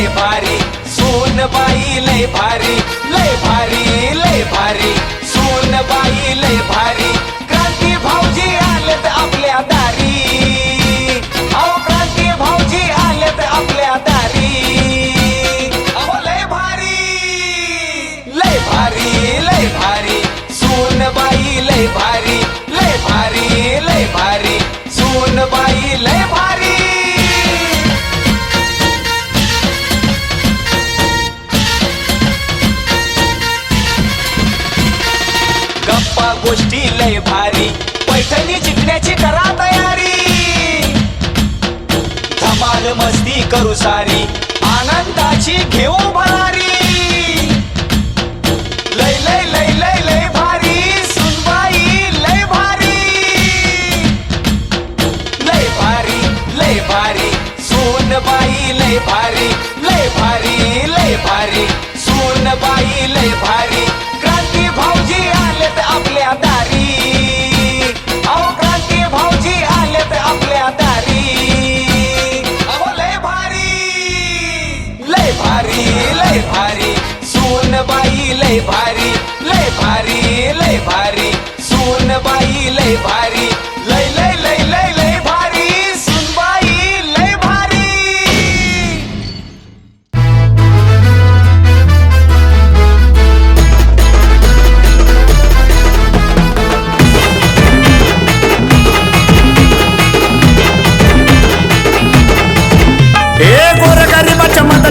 लय भारी. सोनबाई लय भारी. लय भारी लय भारी. सोन सोनबाई लय भारी. गोष्टी लय भारी. पैठणी जिंकण्याची करा तयारी. धमाल मस्ती करू सारी. आनंदाची घेऊ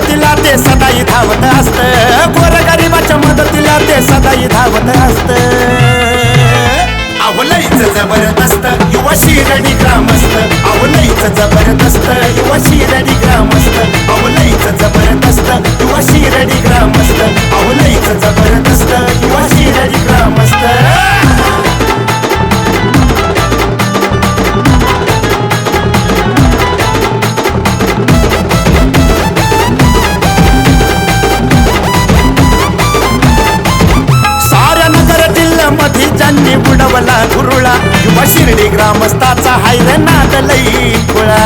मदतीला ते सदाई धावत असत. गोर गोरगरिबाच्या मदतीला ते सदाई धावत असत. आवलईच जबरदस्त युवा शिरडी ग्रामस्थ. आवलईच जबरदस्त युवा शिरडी ग्रामस्थ. आवलईच जबरदस्त युवा शिरडी ग्रामस्थ. आवलईच जबरदस्त युवा शिर्डी ग्रामस्थाचा हायर नादलई खुळा.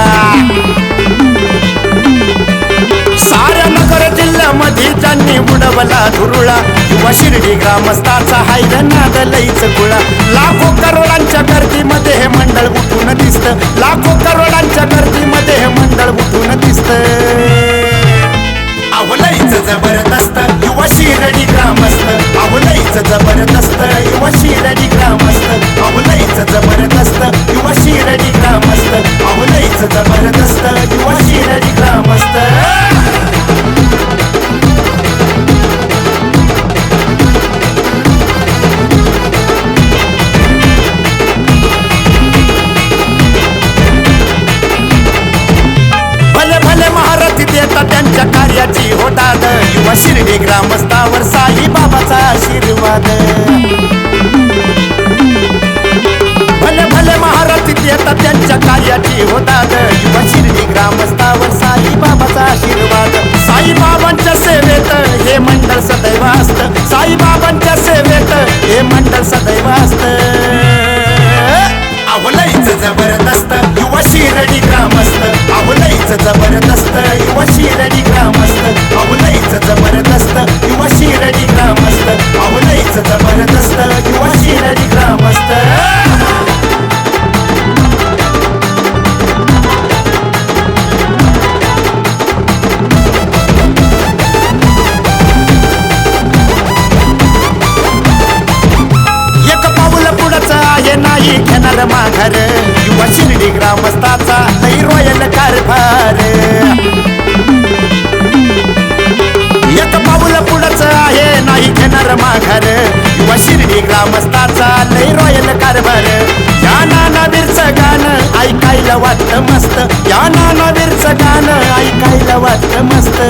साऱ्या नगर जिल्ह्यामध्ये ज्यांनी बुडवला धुरुळा युवा शिर्डी ग्रामस्थाचा हायर नादलईच खुळा. लाखो करोडांच्या गर्दीमध्ये हे मंडळ उठून दिसत. लाखो करोडांच्या गर्दीमध्ये हे मंडळ उठून दिसत. आवलईच जबरदस्त युवा शिर्डी ग्रामस्थ. आवलईच जबरदस्त युवा शिर्डी ग्रामस्थ. जबरदस्त युवा शिरडी ग्रामस्थ. भले भले महारथी देतात त्यांच्या कार्याची होतात. युवा शिर्डी ग्रामस्थावर साई बाबाचा आशीर्वाद. भले भले महारथी देतात त्यांच्या कार्याची होतात. युवा शिर्डी ग्रामस्थावर साईबाबाचा आशीर्वाद. साईबाबांच्या सेवेत हे मंडळ सदैव असत. साईबाबांच्या सेवेत हे मंडळ सदैव असत. आवलईच जबरदस्त युवा शिरडी ग्रामस्थ. आवलईच जबरदस्त युवा शिरडी ग्रामस्थ. आवलईच जबरदस्त युवा शिरडी ग्रामस्थ. आवलईच मस्ताचा लई रॉयल कारभार एक पाऊल पुढच आहे नाही घेणार माघार. युवा शिर्डी ग्रामस्थाचा लई रॉयल कारभार या नानावीरचं गाणं ऐकायला वाटतं मस्त. या नाना नानावीरचं गाणं ऐकायला वाटतं मस्त.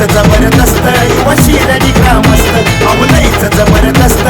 लईच जबरदस्त युवा शिरडी ग्रामस्थ अहो लईच जबरदस्त